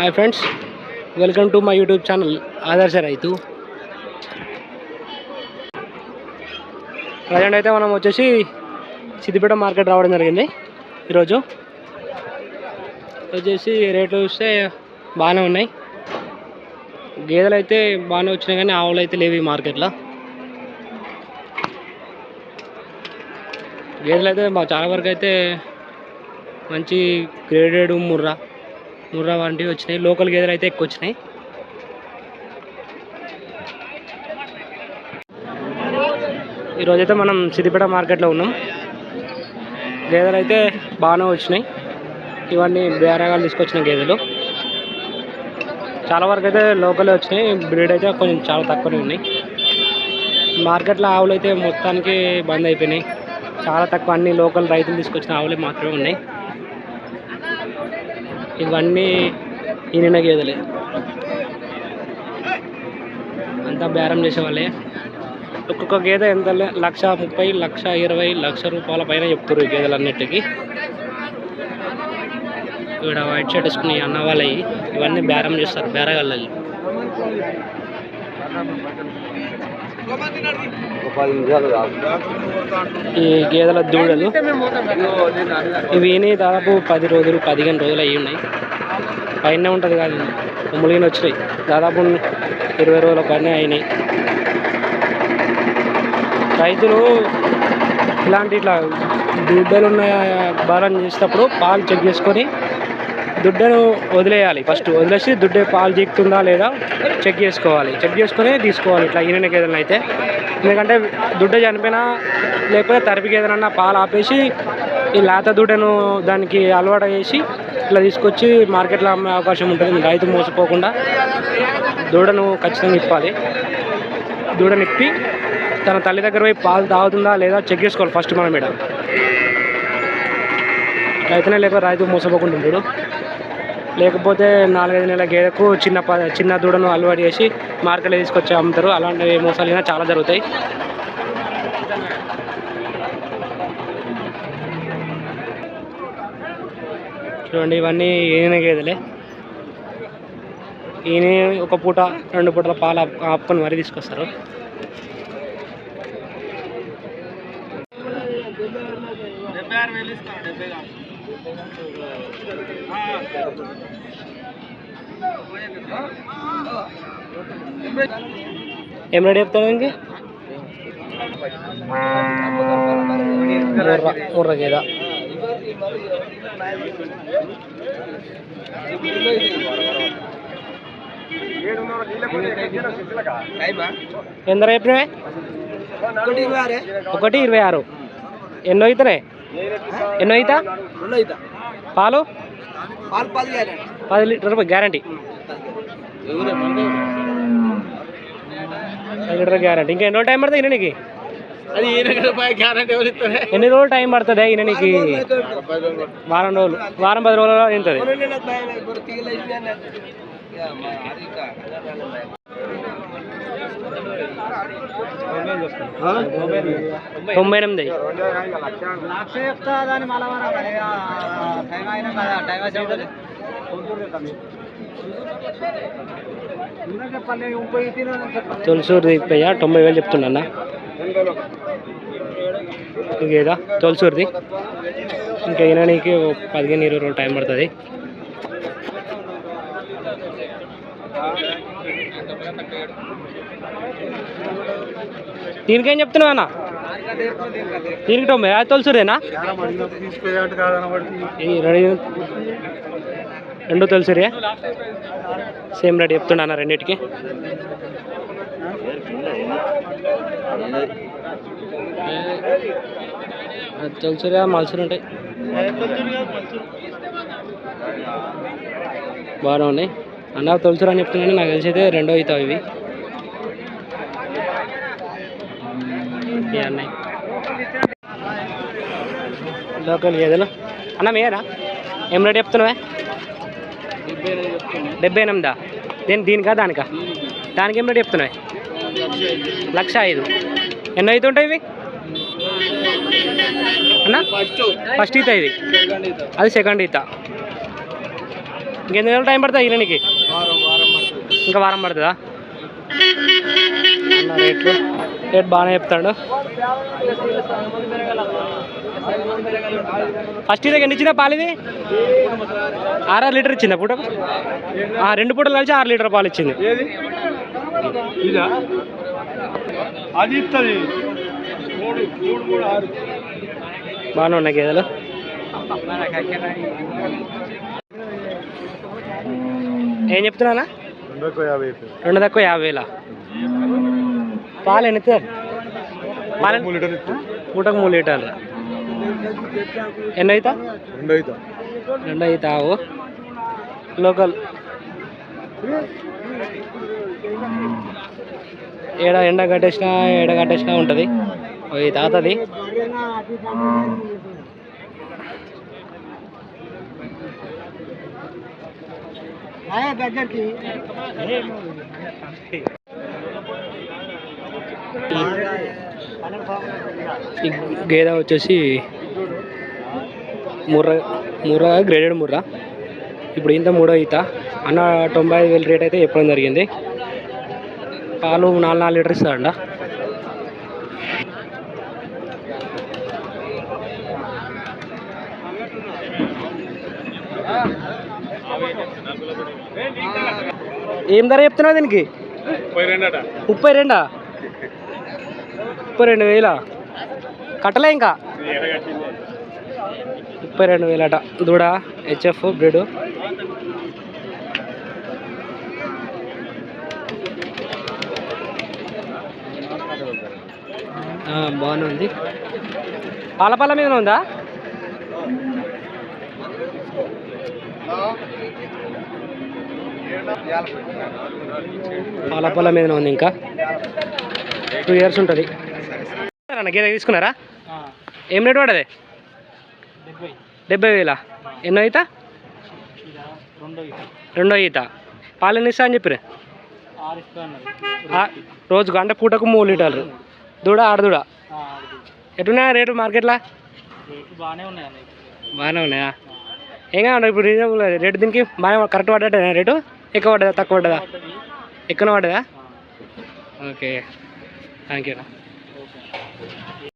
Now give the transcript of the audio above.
Hi friends welcome to my YouTube channel Adarsha Raithu. Present అయితే మనం వచ్చేసి Siddipet market రావడం జరిగింది ఈరోజు. వచ్చేసి రేట్లు చూస్తే బాగానే ఉన్నాయి. గేదెలు అయితే బాగానే వచ్చినాయి కానీ ఆవులు అయితే లేవు ఈ మార్కెట్లో. గేదెలు అయితే మా చాలా వరకు అయితే మంచి గ్రేడెడ్ ముర్రా. ముర్రా వంటివి వచ్చినాయి. లోకల్ గేదెలు అయితే ఎక్కువ వచ్చినాయి. ఈరోజైతే మనం సిద్దిపేట మార్కెట్లో ఉన్నాం. గేదెలు అయితే బాగానే వచ్చినాయి. ఇవన్నీ బేరగాలు తీసుకొచ్చిన గేదెలు చాలా వరకు అయితే లోకలే వచ్చినాయి. బ్రీడ్ అయితే కొంచెం చాలా తక్కువనే ఉన్నాయి. మార్కెట్లో ఆవులు అయితే మొత్తానికి బంద్ అయిపోయినాయి. చాలా తక్కువ అన్ని లోకల్ రైతులు తీసుకొచ్చిన ఆవులే మాత్రమే ఉన్నాయి. ఇవన్నీ ఈయన గేదెలే. అంతా బేరం చేసేవాళ్ళే. ఒక్కొక్క గేదె ఎంత లక్ష ముప్పై లక్ష ఇరవై లక్ష రూపాయల పైన చెప్తారు ఈ గేదెలన్నిటికీ. ఇక్కడ వైట్ షర్ట్ వేసుకుని అన్న వాళ్ళవి ఇవన్నీ బేరం చేస్తారు బేరగాళ్ళు ఈ గేదెల దూడలు. ఇవి దాదాపు పది రోజులు పదిహేను రోజులు అయ్యి ఉన్నాయి. పైన ఉంటుంది కాదు కొమ్ములుగిన వచ్చినాయి. దాదాపు ఇరవై రోజుల పైన అయినాయి. రైతులు ఇలాంటి ఇట్లా దూడలు ఉన్న భారం చేసేటప్పుడు పాలు చెక్ చేసుకొని దుడ్డను వదిలేయాలి. ఫస్ట్ వదిలేసి దుడ్డే పాలు జీకుతుందా లేదా చెక్ చేసుకోవాలి. చెక్ చేసుకొని తీసుకోవాలి ఇట్లా ఈనిన గేదెలను అయితే. ఎందుకంటే దుడ్డ చనిపోయినా లేకపోతే తరిపి గేదెనన్నా పాలు ఆపేసి ఈ లేత దుడ్డను దానికి అలవాటు చేసి ఇట్లా తీసుకొచ్చి మార్కెట్లో అమ్మే అవకాశం ఉంటుంది. రైతు మోసపోకుండా దూడను ఖచ్చితంగా ఇప్పాలి. దూడను ఇప్పి తన తల్లి దగ్గర పోయి పాలు తాగుతుందా లేదా చెక్ చేసుకోవాలి ఫస్ట్ మనం ఇక్కడ. రైతునే లేక రైతు మోసపోకుండా ఉంటాడు లేకపోతే నాలుగైదు నెలల గేదెకు చిన్న ప చిన్న దూడను అలవాటు చేసి మార్కెట్లో తీసుకొచ్చి అమ్ముతారు. అలాంటి మోసాలు చాలా జరుగుతాయి. చూడండి ఇవన్నీ ఈయన గేదెలే. ఈయన ఒక పూట రెండు పూటల పాలు ఆపు- ఆపుకొని మరీ తీసుకొస్తారు. ఏం రెడీ చెప్తాను ఇంక? ఎంత చెప్పినవే? ఒకటి ఇరవై ఆరు. ఎన్నో అవుతున్నాయి ఎన్నో అవుతా పాలు? పది లీటర్ గ్యారంటీ. పది లీటర్ గ్యారంటీ. ఇంకా ఎన్ని రోజులు టైం పడుతుంది ఈయనకి ఎన్ని రోజులు టైం పడుతుంది ఈయనకి వారం రోజులు. వారం పది రోజులు తింటుంది తొంభై ఎనిమిది లక్ష చెప్తా దాని మళ్ళా టైం అయినా కదా టైం వచ్చి తొంభై ఎనిమిది. తొలసూరు దిగిపోయా తొంభై వేలు చెప్తున్నా ఇంకేదా తొలసూరుది. ఇంకా ఈయనకి పదిహేను ఇరవై రోజులు టైం పడుతుంది. దీనికేం చెప్తున్నావు అన్న? దీనికి తొంభై అది తొలసూరేనా? రెండు తొలసూరే. సేమ్ రేట్ చెప్తున్నా అన్న రెండింటికి. తొలసూరే మలసూరు ఉంటాయి. బాగానే ఉన్నాయి. అన్న తొలసూరు అని చెప్తున్నాను నాకు తెలిసి అయితే రెండో అవుతావు ఇవి. లోకల్ ఏదైనా? అన్న మీరా ఏం రేట్ చెప్తున్నావే? డెబ్బై ఎనిమిదా? దేని దీనికా దానికా? దానికి ఏం రేట్ చెప్తున్నావే? లక్ష ఐదు. ఎన్నో అయితే ఉంటాయి ఇవి? అన్న? ఫస్ట్ ఫస్ట్ ఈత ఇది. అది సెకండ్ ఈత. ఇంకెన్ని నెలలు టైం పడుతుంది ఈయనకి ఇంకా వారం పడుతుందా? రేట్లు. రేట్ బాగానే చెప్తాడు. ఫస్ట్ ఇది ఎన్ని ఇచ్చిందా పాలు ఇది? ఆరు లీటర్ ఇచ్చిందా పూట రెండు పూటలు కలిసి ఆరు లీటర్ పాలు ఇచ్చింది. అది ఇస్తుంది బాగానే ఉన్నాయి గేదెలు. ఏం చెప్తున్నానా రెండో తక్కువ యాభై వేల పాలు ఎన్ని? పాలు లీటర్ పూటకు మూడు లీటర్లు. ఎన్ని అవుతా రెండు అవుతా లోకల్. ఏడ ఎండ కట్టేసినా ఏడ కట్టేసినా ఉంటుంది. ఈ ఆయా దగ్గరికి గేదె వచ్చేసి ముర్ర ముర్ర గ్రేడెడ్ ముర్ర. ఇప్పుడు ఇంత మూడో ఈత. అన్న తొంభై ఐదు వేలు రేట్ అయితే చెప్పడం జరిగింది. పాలు నాలుగు నాలుగు లీటర్ ఇస్తాడంట ఏం ధర చెప్తున్నావు దీనికి? ముప్పై రెండా ముప్పై రెండు? వేలా? కట్టలే ఇంకా? ముప్పై రెండు వేలట. దూడ? HF breed. బాగానే ఉంది. పాలపాల మీద ఉందా? పాలపాల మీద ఉంది ఇంకా. టూ ఇయర్స్ ఉంటుంది. అన్న గేదె తీసుకున్నారా? ఏం రేట్ పడదే డెబ్బై వేల? ఎన్నో ఈత? రెండో ఈత. పాలు ఎన్ని ఇస్తా అని చెప్పిరే రోజు రోజుకు అంటే పూటకు మూడు లీటర్లు. దూడ ఆడదూడ ఎట్టున్నాయా రేటు మార్కెట్లో? బాగానే బాగానే ఉన్నాయా? ఏం కావాలి ఇప్పుడు? రీజనబుల్ రేటు దీనికి? బాగా కరెక్ట్ పడ్డట్టేనా రేటు? ఎక్కువ పడ్డదా? తక్కువ పడ్డదా? ఎక్కువ పడ్డదా? ఓకే. Thank you